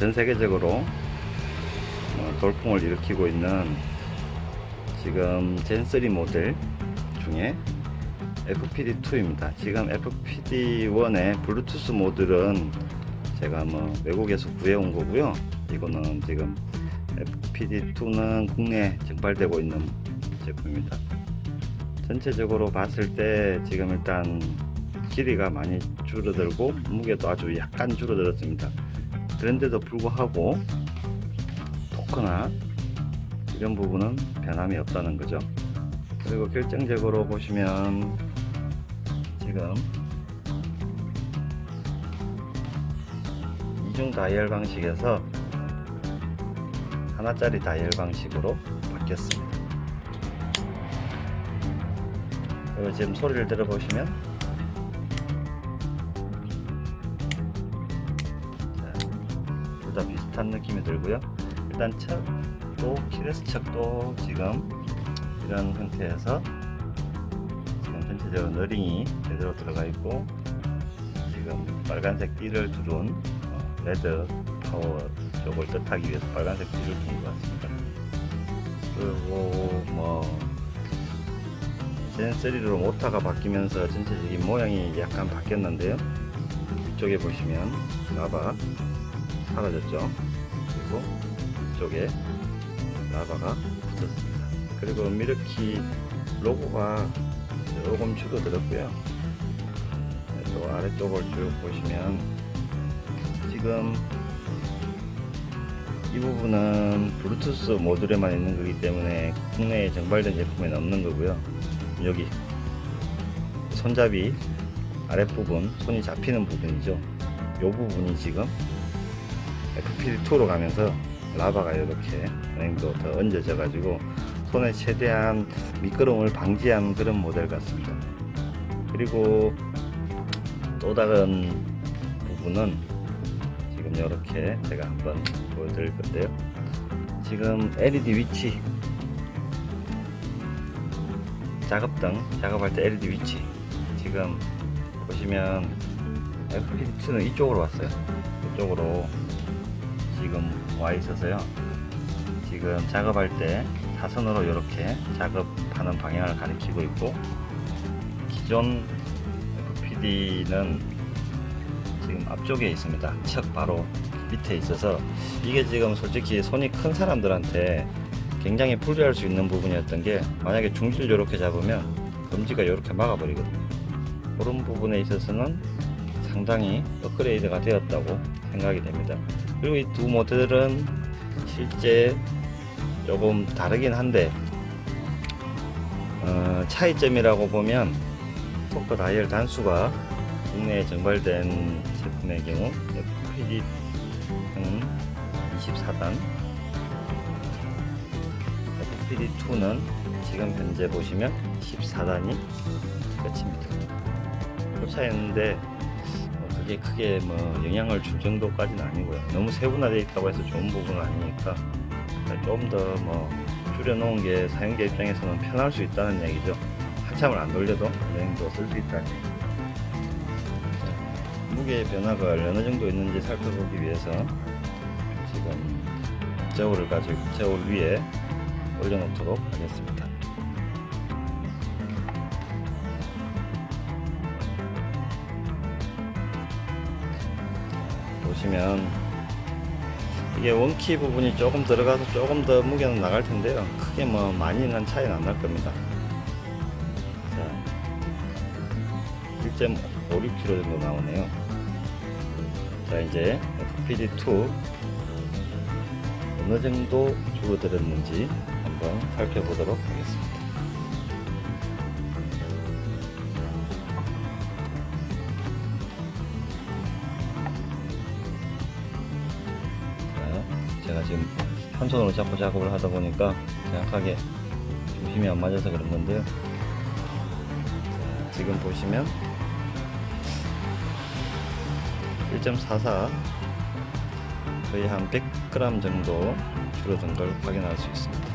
전 세계적으로 어, 돌풍을 일으키고 있는 지금 젠3 모델 중에 FPD2입니다. 지금 FPD1의 블루투스 모듈은 제가 뭐 외국에서 구해온 거고요. 이거는 지금 FPD2는 국내에 적발되고 있는 제품입니다. 전체적으로 봤을 때 지금 일단 길이가 많이 줄어들고 무게도 아주 약간 줄어들었습니다. 그런데도 불구하고 토크나 이런 부분은 변함이 없다는 거죠. 그리고 결정적으로 보시면 지금 이중 다이얼 방식에서 하나짜리 다이얼 방식으로 바뀌었습니다. 그리고 지금 소리를 들어보시면 다 비슷한 느낌이 들고요. 일단 척도 키레스 척도 지금 이런 형태에서 지금 전체적으로 너링이 제대로 들어가 있고 지금 빨간색 띠를 두른 어, 레드 파워 쪽을 뜻하기 위해서 빨간색 띠를 둔 것 같습니다. 그리고 뭐 젠3로 모터가 바뀌면서 전체적인 모양이 약간 바뀌었는데요. 이쪽에 보시면 라바 사라졌죠. 그리고 이쪽에 라바가 붙었습니다. 그리고 미르키 로고가 조금 줄어들었고요. 또 아래쪽을 쭉 보시면 지금 이 부분은 블루투스 모듈에만 있는 거기 때문에 국내에 정발된 제품에는 없는 거고요. 여기 손잡이 아랫부분 손이 잡히는 부분이죠. 이 부분이 지금 FPD2로 가면서 라바가 이렇게 은행도 더 얹어져 가지고 손에 최대한 미끄럼을 방지한 그런 모델 같습니다. 그리고 또 다른 부분은 지금 이렇게 제가 한번 보여드릴 건데요. 지금 LED 위치 작업등 작업할 때 LED 위치 지금 보시면 FPD2는 이쪽으로 왔어요. 이쪽으로 지금 와 있어서요. 지금 작업할 때 사선으로 이렇게 작업하는 방향을 가리키고 있고 기존 FPD는 지금 앞쪽에 있습니다. 척 바로 밑에 있어서 이게 지금 솔직히 손이 큰 사람들한테 굉장히 불리할 수 있는 부분이었던 게 만약에 중지를 이렇게 잡으면 검지가 이렇게 막아버리거든요. 그런 부분에 있어서는 상당히 업그레이드가 되었다고 생각이 됩니다. 그리고 이 두 모델은 실제 조금 다르긴 한데 어, 차이점이라고 보면 토크 다이얼 단수가 국내에 정발된 제품의 경우 FPD-는 24단 FPD2는 지금 현재 보시면 14단이 끝입니다. 그 차이인데 뭐 그게 크게 뭐 영향을 줄 정도까지는 아니고요. 너무 세분화되어 있다고 해서 좋은 부분은 아니니까 좀 더 뭐 줄여놓은 게 사용자 입장에서는 편할 수 있다는 얘기죠. 한참을 안 돌려도 여행도 쓸 수 있다는 얘기죠. 무게 변화가 어느 정도 있는지 살펴보기 위해서 지금 저울을 가지고 저울 위에 올려놓도록 하겠습니다. 보시면 이게 원키 부분이 조금 들어가서 조금 더 무게는 나갈 텐데요. 크게 뭐 많이는 차이는 안 날 겁니다. 자, 1.56kg 정도 나오네요. 자, 이제 FPD2 어느 정도 줄어들었는지 한번 살펴보도록 하겠습니다. 지금 한 손으로 잡고 작업을 하다 보니까 정확하게 중심이 안 맞아서 그런 건데요. 자, 지금 보시면 1.44 거의 한 100g 정도 줄어든 걸 확인할 수 있습니다.